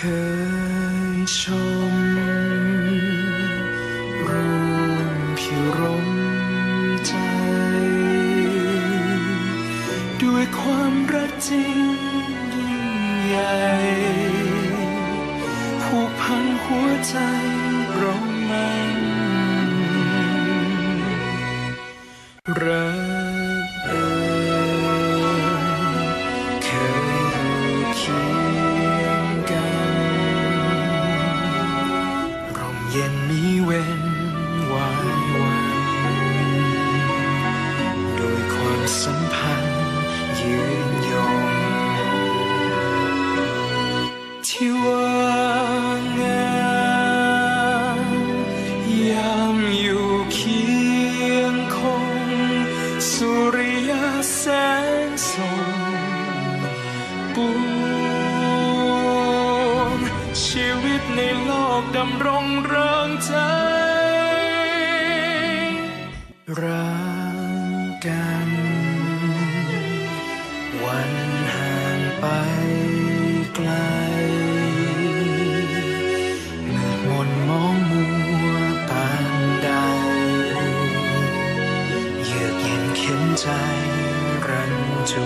ร่วมพิรมใจ ด้วยความรักจริงยิ่งใหญ่ผูกพันหัวใจเรามันรัก ย็นมีเว้นวายวันโดวยความสัมพันธ์ยืนยงที่ว่างามยามอยู่เคียงคง สุริยแสงส่อง กดำรงเริงใจรักกัน วันห่างไปไกลมืดมนมองมัวปานใดเยือกเย็นเข็นใจรันจู